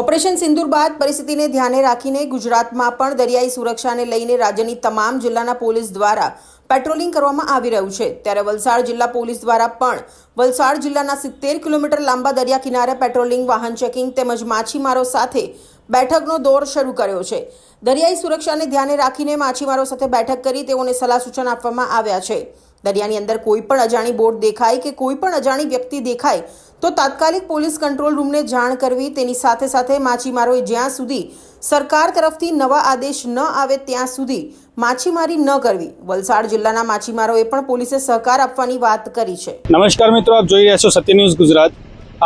Operation સિંદુર બાદ પરિસ્થિતિને ધ્યાને રાખીને ગુજરાતમાં પણ દરિયાઈ સુરક્ષાને લઈને રાજ્યની તમામ જિલ્લાના પોલીસ દ્વારા પેટ્રોલિંગ કરવામાં આવી રહ્યું છે. ત્યારે વલસાડ જિલ્લા પોલીસ દ્વારા પણ વલસાડ જિલ્લાના સિત્તેર કિલોમીટર લાંબા દરિયા કિનારે પેટ્રોલિંગ, વાહન ચેકિંગ તેમજ માછીમારો સાથે બેઠકનો દોર શરૂ કર્યો છે. દરિયાઈ સુરક્ષાને ધ્યાને રાખીને માછીમારો સાથે બેઠક કરી તેઓને સલાહ સૂચન આપવામાં આવ્યા છે. દરિયાની અંદર કોઈ પણ અજાણી બોટ દેખાય કે કોઈ પણ અજાણી વ્યક્તિ દેખાય તો તાત્કાલિક પોલીસ કંટ્રોલ રૂમને જાણ કરવી, તેની સાથે સાથે માછીમારોએ જ્યાં સુધી સરકાર તરફથી નવા આદેશ ન આવે ત્યાં સુધી માછીમારી ન કરવી. વલસાડ જિલ્લાના માછીમારોએ પણ પોલીસે સહકાર આપવાની વાત કરી છે. નમસ્કાર મિત્રો, આપ જોઈ રહ્યા છો સત્ય ન્યૂઝ ગુજરાત.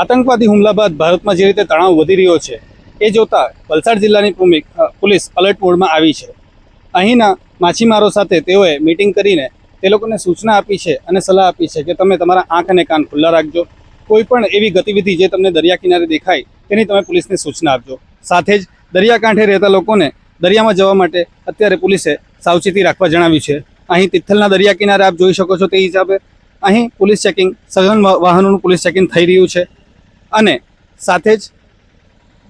આતંકવાદી હુમલા બાદ ભારતમાં જે રીતે તણાવ વધી રહ્યો છે, એ જોતા વલસાડ જિલ્લાની પોલીસ અલર્ટ મોડમાં આવી છે. અહીંના માછીમારો સાથે તેઓએ મિટિંગ કરીને તે લોકોને સૂચના આપી છે અને સલાહ આપી છે કે તમે તમારા આંખ અને કાન ખુલ્લા રાખજો. કોઈ પણ એવી ગતિવિધિ જે તમને દરિયા કિનારે દેખાય, તેની તમે પોલીસને સૂચના આપજો. સાથે જ દરિયાકાંઠે રહેતા લોકોને દરિયામાં જવા માટે અત્યારે પોલીસે સાવચેતી રાખવા જણાવ્યું છે. અહીં તિથલના દરિયા કિનારે આપ જોઈ શકો છો તે હિસાબે અહીં પોલીસ ચેકિંગ, સઘન વાહનોનું પોલીસ ચેકિંગ થઈ રહ્યું છે. અને સાથે જ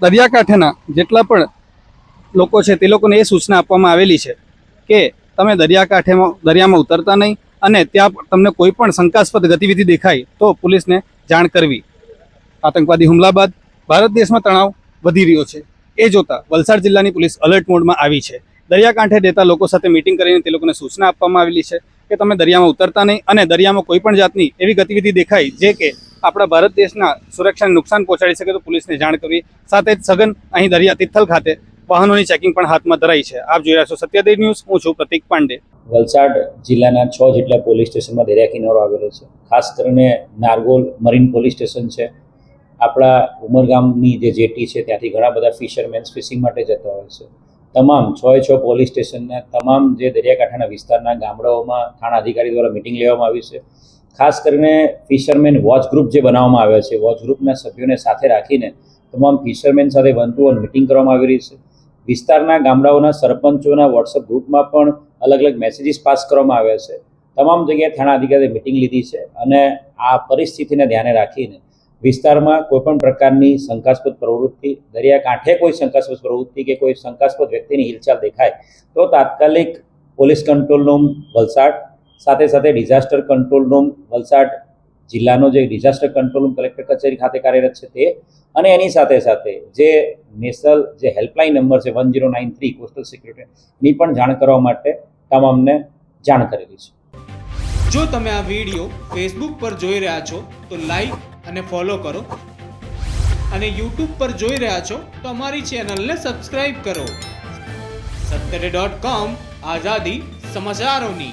દરિયાકાંઠેના જેટલા પણ લોકો છે તે લોકોને એ સૂચના આપવામાં આવેલી છે કે તમે દરિયાકાંઠેમાં, દરિયામાં ઉતરતા નહીં અને ત્યાં તમને કોઈ પણ શંકાસ્પદ ગતિવિધિ દેખાય તો પોલીસને જાણ કરવી. આતંકવાદી હુમલા બાદ ભારત દેશમાં તણાવ વધી રહ્યો છે. એ જોતા વલસાડ જિલ્લાની પોલીસ અલર્ટ મોડમાં આવી છે. દરિયાકાંઠે રહેતા લોકો સાથે મિટિંગ કરીને તે લોકોને સૂચના આપવામાં આવેલી છે કે તમે દરિયામાં ઉતરતા નહીં અને દરિયામાં કોઈ પણ જાતની એવી ગતિવિધિ દેખાય જે કે આપણા ભારત દેશના સુરક્ષાને નુકસાન પહોંચાડી શકે તો પોલીસને જાણ કરવી. સાથે જ સઘન અહીં દરિયા તિથલ ખાતે વાહનોની ચેકિંગ પણ હાથમાં ધરાઈ છે. આપ જોઈ રહ્યા છો સત્યાદેવ ન્યૂઝ. હું છું પ્રતિક પાંડે. વલસાડ જિલ્લાના છ જેટલા પોલીસ સ્ટેશનમાં દરિયા કિનારો આવેલો છે. ખાસ કરીને નારગોલ મરીન પોલીસ સ્ટેશન છે. આપણા ઉમરગામની જે જેટી છે, ત્યાંથી ઘણા બધા ફિશરમેન્સ ફિશિંગ માટે જતા હોય છે. તમામ છ છ પોલીસ સ્ટેશનના તમામ જે દરિયાકાંઠાના વિસ્તારના ગામડાઓમાં થાણા અધિકારી દ્વારા મિટિંગ લેવામાં આવી છે. ખાસ કરીને ફિશરમેન વોચ ગ્રુપ જે બનાવવામાં આવ્યા છે, વોચ ગ્રુપના સભ્યોને સાથે રાખીને તમામ ફિશરમેન સાથે વન ટુ વન મિટિંગ કરવામાં આવી રહી છે. વિસ્તારના ગામડાઓના સરપંચોના વોટ્સઅપ ગ્રુપમાં પણ અલગ અલગ મેસેજીસ પાસ કરવામાં આવ્યા છે. તમામ જગ્યાએ થાણા અધિકારીએ મિટિંગ લીધી છે અને આ પરિસ્થિતિને ધ્યાને રાખીને વિસ્તારમાં કોઈપણ પ્રકારની શંકાસ્પદ પ્રવૃત્તિ, દરિયાકાંઠે કોઈ શંકાસ્પદ પ્રવૃત્તિ કે કોઈ શંકાસ્પદ વ્યક્તિની હિલચાલ દેખાય તો તાત્કાલિક પોલીસ કંટ્રોલ રૂમ વલસાડ, સાથે સાથે ડિઝાસ્ટર કંટ્રોલ રૂમ વલસાડ જિલ્લાનો જે ડિઝાસ્ટર કંટ્રોલ રૂમ કલેક્ટર કચેરી ખાતે કાર્યરત છે તે અને એની સાથે સાથે જે નેશનલ જે હેલ્પલાઇન નંબર છે one zero nine three coastal સિક્યુરિટીની પણ જાણ કરવા માટે તમામને જાણ કરેલી છે. જો તમે આ વીડિયો ફેસબુક પર જોઈ રહ્યા છો, તો લાઈક અને ફોલો કરો. અને યુટ્યુબ પર જોઈ રહ્યા છો, તો અમારી ચેનલને સબસ્ક્રાઇબ કરો. સત્તરે ડોટ કોમ આઝાદી સમાચારોની.